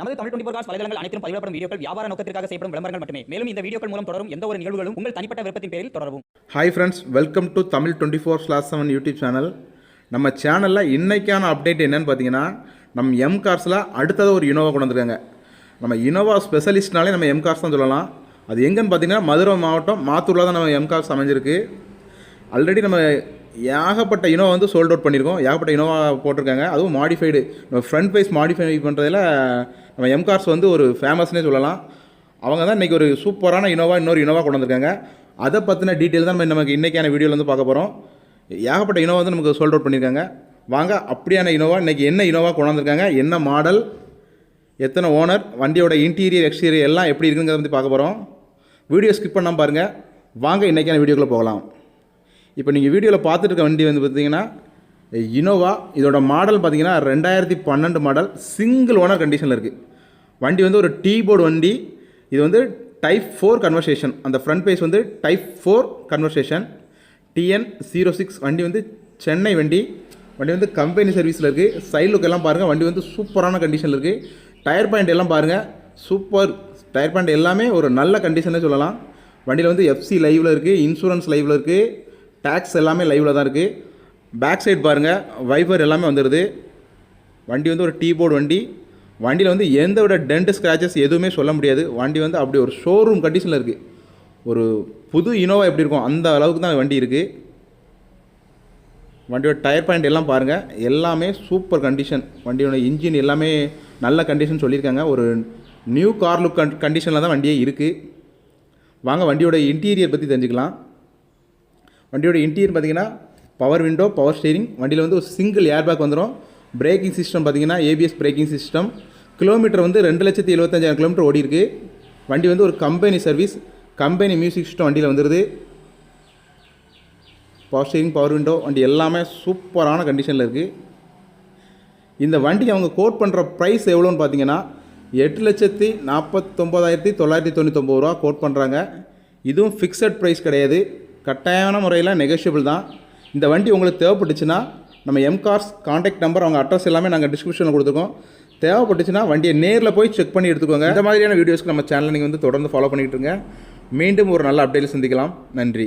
நமது Tamil twenty cos வலைதளங்கள் அனைத்தும் பதிவிடப்படும் வீடியோக்கள் வியாபார நோக்கத்திற்காக செய்யப்படும் விளம்பரங்கள் மட்டுமே. மேலும் இந்த வீடியோக்கள் மூலம் தொடரும் எந்த ஒரு நிகழ்வுகளும் உங்கள் தனிப்பட்ட விருப்பத்தின் பேரில் தொடரவும். Hi friends welcome to Tamil twenty four slash seven YouTube channel நம்ம சேனலில் இன்றைக்கான அப்டேட் என்னன்னு பார்த்தீங்கன்னா நம்ம எம் கார்ஸில் அடுத்தது ஒரு இனோவா கொண்டு வந்திருக்காங்க. நம்ம இனோவா ஸ்பெஷலிஸ்ட்னாலே நம்ம எம் கார்ஸ் தான் சொல்லலாம். அது எங்கேன்னு பார்த்தீங்கன்னா மதுரை மாவட்டம் மாத்தூரில் தான் நம்ம எம் கார்ஸ் அமைஞ்சிருக்கு. ஆல்ரெடி நம்ம ஏகப்பட்ட இனோவா வந்து சோல்ட் அவுட் பண்ணியிருக்கோம். ஏகப்பட்ட இனோவா போட்டிருக்காங்க. அதுவும் மாடிஃபைடு ஃப்ரண்ட் பேஸ் மாடிஃபை பண்ணுறதில் நம்ம எம்கார்ஸ் வந்து ஒரு ஃபேமஸ்னே சொல்லலாம். அவங்க தான் இன்றைக்கி ஒரு சூப்பரான இனோவா இன்னொரு இனோவா கொண்டு வந்திருக்காங்க. அதை பற்றின டீட்டெயில் தான் நம்ம நமக்கு இன்றைக்கான வீடியோவில் வந்து பார்க்க போகிறோம் ஏகப்பட்ட இனோவா வந்து நமக்கு சோல்ட் அவுட் பண்ணியிருக்காங்க வாங்க அப்படியான இனோவா இன்றைக்கி என்ன இனோவா கொண்டு வந்திருக்காங்க? என்ன மாடல் எத்தனை ஓனர் வண்டியோட இன்டீரியர் எக்ஸ்டீரியர் எல்லாம் எப்படி இருக்குங்கிறத பற்றி பார்க்க போகிறோம் வீடியோ ஸ்கிப் பண்ணாமல் பாருங்கள் வாங்க இன்றைக்கான வீடியோக்குள்ளே போகலாம். இப்போ நீங்கள் வீடியோவில் பார்த்துட்டு இருக்க வண்டி வந்து பார்த்தீங்கன்னா இனோவா இதோட மாடல் பார்த்தீங்கன்னா ரெண்டாயிரத்தி பன்னெண்டு மாடல் சிங்கிள் ஓனர் கண்டிஷனில் இருக்குது வண்டி வந்து ஒரு டீ போர்டு வண்டி இது வந்து டைப் ஃபோர் கன்வர்சேஷன் அந்த ஃப்ரண்ட் பேஸ் வந்து type four conversation TN zero six வண்டி வந்து சென்னை வண்டி. வண்டி வந்து கம்பெனி சர்வீஸில் இருக்குது சைட் லுக் எல்லாம் பாருங்கள் வண்டி வந்து சூப்பரான கண்டிஷனில் இருக்குது டயர் பாயிண்ட் எல்லாம் பாருங்கள் சூப்பர் டயர் பாயிண்ட் எல்லாமே ஒரு நல்ல கண்டிஷனே சொல்லலாம். வண்டியில் வந்து எஃப்சி லைவில் இருக்குது இன்சூரன்ஸ் லைவில் இருக்குது டேக்ஸ் எல்லாமே லைவில் தான் இருக்குது பேக் சைடு பாருங்கள் வைபர் எல்லாமே வந்துடுது வண்டி வந்து ஒரு டீ போர்டு வண்டி. வண்டியில் வந்து எந்த விட டென்ட் ஸ்க்ராச்சஸ் எதுவுமே சொல்ல முடியாது. வண்டி வந்து அப்படி ஒரு ஷோரூம் கண்டிஷனில் இருக்குது ஒரு புது இனோவா எப்படி இருக்கும் அந்த அளவுக்கு தான் வண்டி இருக்குது வண்டியோட டயர் பாயிண்ட் எல்லாம் பாருங்கள் எல்லாமே சூப்பர் கண்டிஷன் வண்டியோட இன்ஜின் எல்லாமே நல்ல கண்டிஷன் சொல்லியிருக்காங்க. ஒரு நியூ கார் லுக் கண்டிஷனில் தான் வண்டியே இருக்குது வாங்க வண்டியோட இன்டீரியர் பற்றி தெரிஞ்சுக்கலாம். வண்டியோட இன்டீரியர் பார்த்தீங்கன்னா பவர் விண்டோ பவர் ஸ்டீரிங் வண்டியில் வந்து ஒரு சிங்கிள் ஏர் பேக் வந்துடும் பிரேக்கிங் சிஸ்டம் பார்த்தீங்கன்னா ஏபிஎஸ் பிரேக்கிங் சிஸ்டம் கிலோமீட்டர் வந்து ரெண்டு லட்சத்தி எழுபத்தஞ்சாயிரம் கிலோமீட்டர் ஓடி இருக்குது வண்டி வந்து ஒரு company service company music system வண்டியில் வந்துடுது பவர் ஸ்டீரிங் பவர் விண்டோ வண்டி எல்லாமே சூப்பரான கண்டிஷனில் இருக்குது இந்த வண்டிக்கு அவங்க கோட் பண்ணுற ப்ரைஸ் எவ்வளோன்னு பார்த்தீங்கன்னா எட்டு லட்சத்தி நாற்பத்தொம்போதாயிரத்தி தொள்ளாயிரத்தி தொண்ணூத்தொம்பது ரூபா கோட் பண்ணுறாங்க இதுவும் ஃபிக்ஸட் ப்ரைஸ் கிடையாது. கட்டாயமான முறையில் நெகோஷியபிள் தான். இந்த வண்டி உங்களுக்கு தேவைப்பட்டுச்சுன்னா நம்ம எம்கார்ஸ் காண்டாக்ட் நம்பர் அவங்க அட்ரஸ் எல்லாமே நாங்கள் டிஸ்கிரிப்ஷனில் கொடுத்துருக்கோம். தேவைப்பட்டுச்சுன்னா வண்டியை நேரில் போய் செக் பண்ணி எடுத்துக்கோங்க. இந்த மாதிரியான வீடியோஸ்க்கு நம்ம சேனலை நீங்கள் வந்து தொடர்ந்து ஃபாலோ பண்ணிக்கிட்டு இருங்க. மீண்டும் ஒரு நல்ல அப்டேட்டில் சந்திக்கலாம். நன்றி.